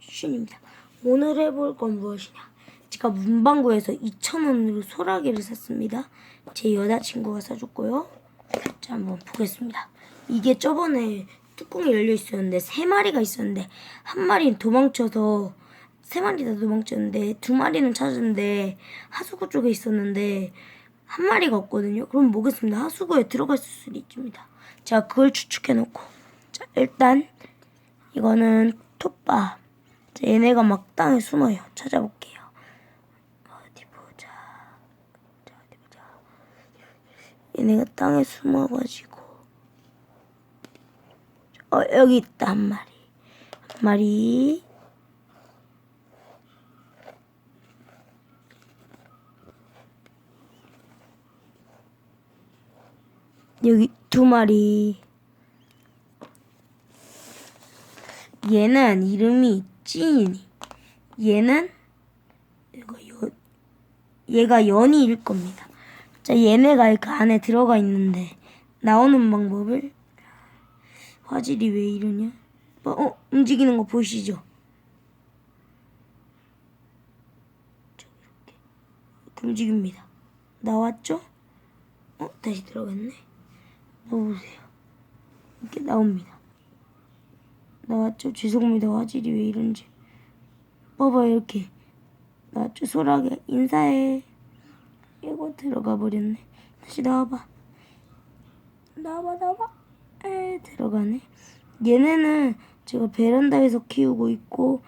슌입니다. 오늘 해볼 건 무엇이냐? 제가 문방구에서 2,000원으로 소라게를 샀습니다. 제 여자친구가 사줬고요. 자, 한번 보겠습니다. 이게 저번에 뚜껑이 열려 있었는데 세 마리가 있었는데 한 마리는 도망쳐서 세 마리 다 도망쳤는데 두 마리는 찾았는데 하수구 쪽에 있었는데 한 마리가 없거든요. 그럼 보겠습니다. 하수구에 들어갈 수도 있습니다. 제가 그걸 추측해 놓고 자 일단 이거는 톱밥. 자, 얘네가 막 땅에 숨어요. 찾아볼게요. 어디 보자. 자, 어디 보자. 얘네가 땅에 숨어가지고. 어, 여기 있다, 한 마리. 한 마리. 여기 두 마리. 얘는 이름이 찐이. 얘는 이거 연 얘가 연이일 겁니다. 자, 얘네가 그 안에 들어가 있는데 나오는 방법을 화질이 왜 이러냐? 어, 어, 움직이는 거 이렇게 움직입니다. 나왔죠? 어, 다시 들어갔네. 보세요. 이렇게 나옵니다. 나왔죠? 죄송합니다. 화질이 왜 이런지. 봐봐요, 이렇게. 나왔죠? 소라게 인사해. 이거 들어가 버렸네. 다시 나와봐. 나와봐, 나와봐. 에, 들어가네. 얘네는 제가 베란다에서 키우고 있고,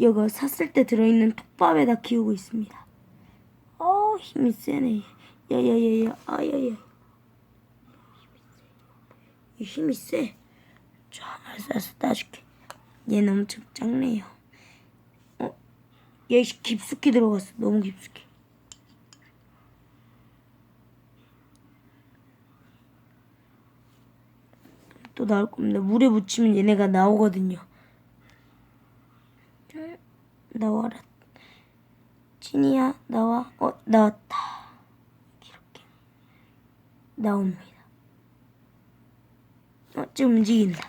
여기 샀을 때 들어있는 톱밥에다 키우고 있습니다. 어, 힘이 세네. 야야야야, 아야야. 이 힘이 세. 알았어, 따줄게. 얘는 엄청 작네요. 어, 얘 깊숙이 들어갔어. 너무 깊숙이. 또 나올 겁니다. 물에 묻히면 얘네가 나오거든요. 음, 나와라. 진이야, 나와. 어, 나왔다. 이렇게. 나옵니다. 어, 지금 움직인다.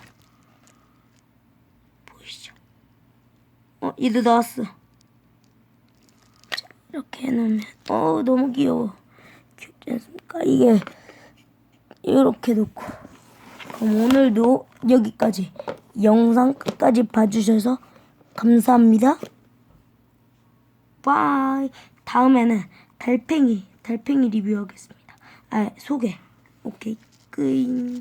보이시죠? 어. 자, 이렇게 해놓으면, 어, 너무 귀여워. 귀엽지 않습니까? 이게, 이렇게 놓고. 그럼 오늘도 여기까지 영상 끝까지 봐주셔서 감사합니다. 바이. 다음에는 달팽이, 달팽이 리뷰하겠습니다. 아, 소개. 오케이. 끝.